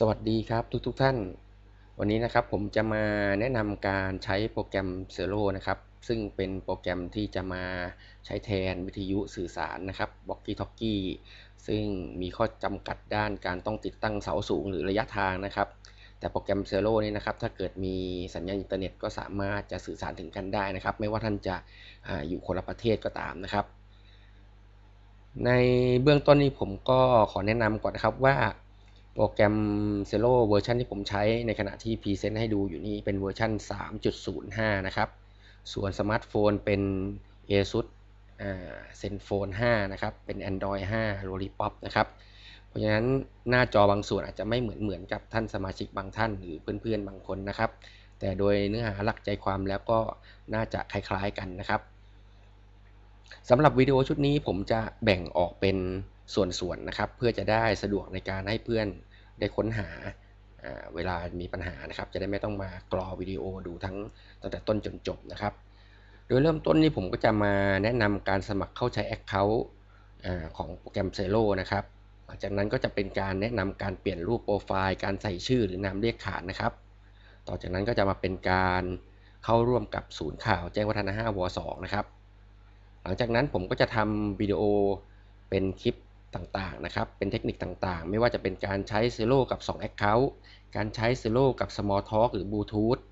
สวัสดีครับทุกๆทท่าน วันนี้นะครับผมจะมาแนะนำการใช้โปรแกรม Zero นะครับ ซึ่งเป็นโปรแกรมที่จะมาใช้แทนวิทยุสื่อสารนะครับ Walkie Talkie ซึ่งมีข้อจำกัดด้านการต้องติดตั้งเสาสูงหรือระยะทางนะครับ แต่โปรแกรม Zero นี้นะครับถ้าเกิดมีสัญญาณอินเทอร์เน็ตก็สามารถจะสื่อสารถึงกันได้นะครับ ไม่ว่าท่านจะออยู่คนละประเทศก็ตามนะครับ ในเบื้องต้นนี้ผมก็ขอแนะนำก่อนนะครับว่า โปรแกรม Zero เวอร์ชันที่ผมใช้ในขณะที่พรีเซนต์ให้ดูอยู่นี้เป็นเวอร์ชัน 3.05 นะครับ ส่วนสมาร์ทโฟนเป็น ASUS เซนโฟน5นะครับ เป็น Android 5 Lollipop นะครับ เพราะฉะนั้นหน้าจอบางส่วนอาจจะไม่เหมือนเหมือนกับท่านสมาชิกบางท่านหรือเพื่อนๆบางคนนะครับ แต่โดยเนื้อหาหลักใจความแล้วก็น่าจะคล้ายๆกันนะครับสำหรับวิดีโอชุดนี้ผมจะแบ่งออกเป็นส่วนๆนะครับ เพื่อจะได้สะดวกในการให้เพื่อน ได้ค้นหาเวลามีปัญหานะครับ จะได้ไม่ต้องมากรอวิดีโอดูทั้งตั้งแต่ต้นจนจบนะครับ โดยเริ่มต้นนี้ผมก็จะมาแนะนำการสมัครเข้าใช้ Account ของโปรแกรม Zero นะครับหลังจากนั้นก็จะเป็นการแนะนำการเปลี่ยนรูปโปรไฟล์ การใส่ชื่อหรือนามเลขขานนะครับ ต่อจากนั้นก็จะมาเป็นการเข้าร่วมกับศูนย์ข่าวแจ้งวัฒนะ5ว2นะครับ หลังจากนั้นผมก็จะทำวิดีโอเป็นคลิป ต่างๆนะครับ เป็นเทคนิคต่างๆ ไม่ว่าจะเป็นการใช้ Zero กับ 2 Account การใช้ Zero กับ Small Talk หรือ Bluetooth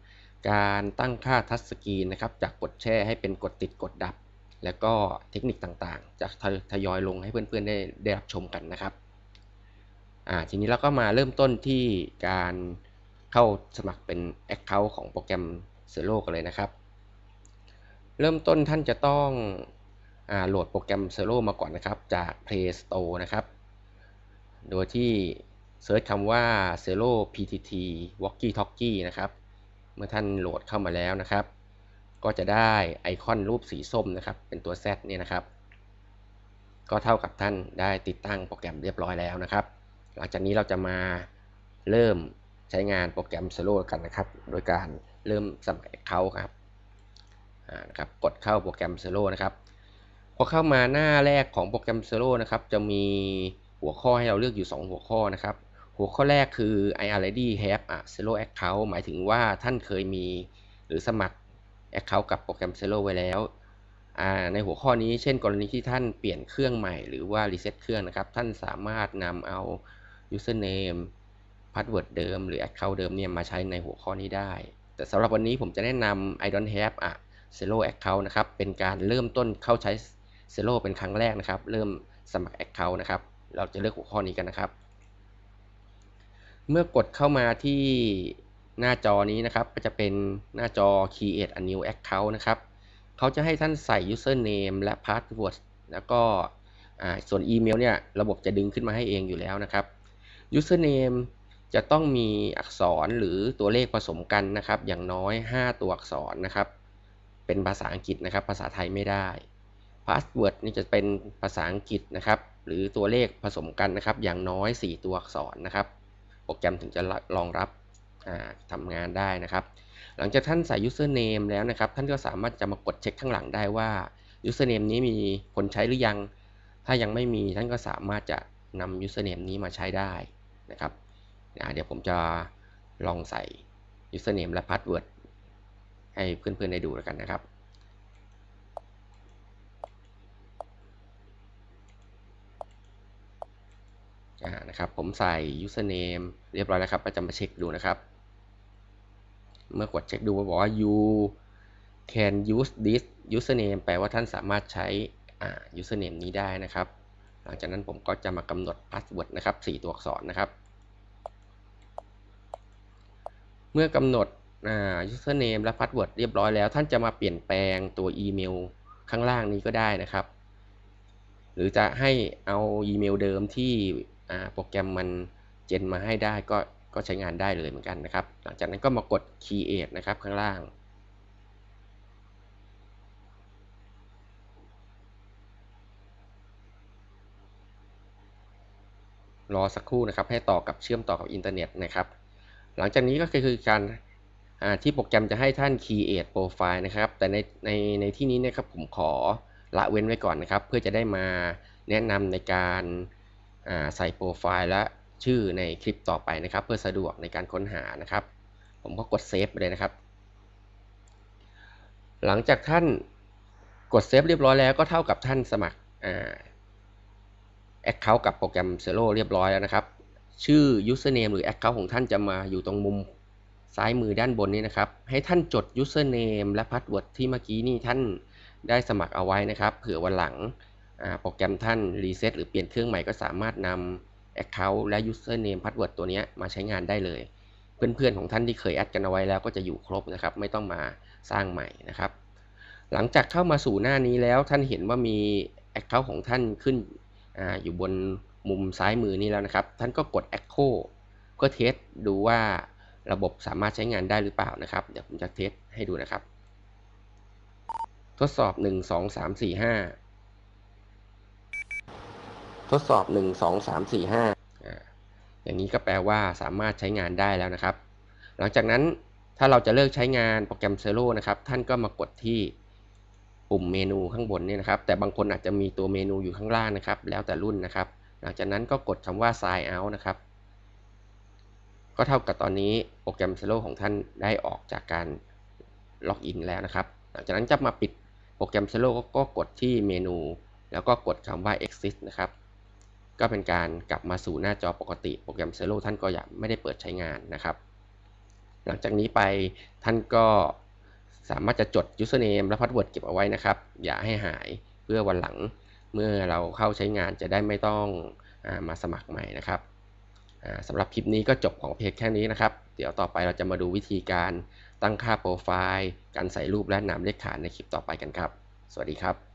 การตั้งค่าทัชสกรีนนะครับจากกดแช่ให้เป็นกดติดกดดับ แล้วก็เทคนิคต่างๆ จะทยอยลงให้เพื่อนๆได้ได้รับชมกันนะครับอ่าทีนี้เราก็มาเริ่มต้นที่การเข้าสมัครเป็น Account ของโปรแกรม Zero กันเลยนะครับ เริ่มต้นท่านจะต้อง โหลดโปรแกรม Zero มาก่อนนะครับ จาก Play Store นะครับ โดยที่เซิร์ชคำว่า Zero PTT Walkie Talkie นะครับ เมื่อท่านโหลดเข้ามาแล้วนะครับ ก็จะได้ไอคอนรูปสีส้มนะครับ เป็นตัว Z เนี่ยนะครับ ก็เท่ากับท่านได้ติดตั้งโปรแกรมเรียบร้อยแล้วนะครับ หลังจากนี้เราจะมาเริ่มใช้งานโปรแกรม Zero กันนะครับ โดยการเริ่มสมัครเขาครับนะครับ กดเข้าโปรแกรม Zero นะครับ อเข้ามาหน้าแรกของโปรแกรม Zero นะครับ จะมีหัวข้อให้เราเลือกอยู่ 2 หัวข้อนะครับ หัวข้อแรกคือ I already have a Zero account หมายถึงว่าท่านเคยมีหรือสมัคร account กับโปรแกรม Zero ไว้แล้ว ในหัวข้อนี้เช่นกรณีที่ท่านเปลี่ยนเครื่องใหม่หรือว่ารีเซ็ตเครื่องนะครับ ท่านสามารถนำเอา username password เดิม หรือ account เดิมเนี่ยมาใช้ในหัวข้อนี้ได้ แต่สำหรับวันนี้ผมจะแนะนำ I don't have a Zero account นะครับ เป็นการเริ่มต้นเข้าใช้ เซโ o เป็นครั้งแรกนะครับ เริ่มสมัคร Account นะครับ เราจะเลือกหัวข้อนี้กันนะครับ เมื่อกดเข้ามาที่หน้าจอนี้นะครับ ก็จะเป็นหน้าจอ create a new account นะครับ เขาจะให้ท่านใส่ username และ password แล้วก็ส่วนอีเมลเนี่ย ระบบจะดึงขึ้นมาให้เองอยู่แล้วนะครับ username จะต้องมีอักษรหรือตัวเลขผสมกันนะครับ อย่างน้อย 5 ตัวอักษรนะครับ เป็นภาษาอังกฤษนะครับ ภาษาไทยไม่ได้ พาสเวิร์ดนี่จะเป็นภาษาอังกฤษนะครับ หรือตัวเลขผสมกันนะครับ อย่างน้อย 4 ตัวอักษรนะครับ โปรแกรมถึงจะรองรับทำงานได้นะครับ หลังจากท่านใส่ username แล้วนะครับ ท่านก็สามารถจะมากดเช็คข้างหลังได้ว่า username นี้มีคนใช้หรือยัง ถ้ายังไม่มีท่านก็สามารถจะนำ username นี้มาใช้ได้นะครับเดี๋ยวผมจะลองใส่ username และ password ให้เพื่อนๆได้ดูแล้วกันนะครับ นะครับ ผมใส่ username เรียบร้อยแล้วครับก็จะมาเช็คดูนะครับ เมื่อกดเช็คดูบอกว่า you can use this username แปลว่าท่านสามารถใช้ username นี้ได้นะครับ หลังจากนั้นผมก็จะมากำหนด password นะครับ 4 ตัวอักษรนะครับ เมื่อกำหนด username และ password เรียบร้อยแล้ว ท่านจะมาเปลี่ยนแปลงตัวอีเมลข้างล่างนี้ก็ได้นะครับ หรือจะให้เอาอีเมลเดิมที่ โปรแกรมมันเจนมาให้ได้ก็ก็ใช้งานได้เลยเหมือนกันนะครับ หลังจากนั้นก็มากด create นะครับข้างล่าง รอสักครู่นะครับ ให้ต่อกับเชื่อมต่อกับอินเทอร์เน็ตนะครับ หลังจากนี้ก็คือการที่โปรแกรมจะให้ท่าน create profile นะครับ แต่ในในในที่นี้นะครับผมขอละเว้นไว้ก่อนนะครับ เพื่อจะได้มาแนะนำในการ ใส่โปรไฟล์และชื่อในคลิปต่อไปนะครับ เพื่อสะดวกในการค้นหานะครับ ผมก็กดเซฟไปเลยนะครับ หลังจากท่านกดเซฟเรียบร้อยแล้วก็เท่ากับท่านสมัครแอคเคาท์กับโปรแกรม Zero เรียบร้อยแล้วนะครับ ชื่อ username หรือ account ของท่านจะมาอยู่ตรงมุมซ้ายมือด้านบนนี้นะครับ ให้ท่านจด username และ password ที่เมื่อกี้นี่ท่านได้สมัครเอาไว้นะครับ เผื่อวันหลัง โปรแกรมท่านรีเซ็ตหรือเปลี่ยนเครื่องใหม่ก็สามารถนำ account และ username password ตัวนี้มาใช้งานได้เลย เพื่อนๆของท่านที่เคยแอดกันเอาไว้แล้วก็จะอยู่ครบนะครับ ไม่ต้องมาสร้างใหม่นะครับ หลังจากเข้ามาสู่หน้านี้แล้วท่านเห็นว่ามี account ของท่านขึ้นออยู่บนมุมซ้ายมือนี้แล้วนะครับ ท่านก็กด echo เพื่อเทสดูว่าระบบสามารถใช้งานได้หรือเปล่านะครับ เดี๋ยวผมจะเทสให้ดูนะครับ ทดสอบ 1 2 3 4 5 ทดสอบ1 2 3 4 5อย่างนี้ก็แปลว่าสามารถใช้งานได้แล้วนะครับ หลังจากนั้นถ้าเราจะเลิกใช้งานโปรแกรม Zero นะครับ ท่านก็มากดที่ปุ่มเมนูข้างบนนี่นะครับ แต่บางคนอาจจะมีตัวเมนูอยู่ข้างล่างนะครับ แล้วแต่รุ่นนะครับ หลังจากนั้นก็กดคำว่า sign out นะครับ ก็เท่ากับตอนนี้โปรแกรม Zero ของท่านได้ออกจากการล็อกอินแล้วนะครับ หลังจากนั้นจะมาปิดโปรแกรม Zero ก็กดที่เมนู แล้วก็กดคำว่า exit นะครับ ก็เป็นการกลับมาสู่หน้าจอปกติ โปรแกรม Zero ท่านก็ยังไม่ได้เปิดใช้งานนะครับ หลังจากนี้ไปท่านก็สามารถจะจด username และ password เก็บเอาไว้นะครับ อย่าให้หายเพื่อวันหลังเมื่อเราเข้าใช้งานจะได้ไม่ต้องอามาสมัครใหม่นะครับสำหรับคลิปนี้ก็จบของเพจแค่นี้นะครับ เดี๋ยวต่อไปเราจะมาดูวิธีการตั้งค่าโปรไฟล์ การใส่รูปและนามเลขฐานในคลิปต่อไปกันครับ สวัสดีครับ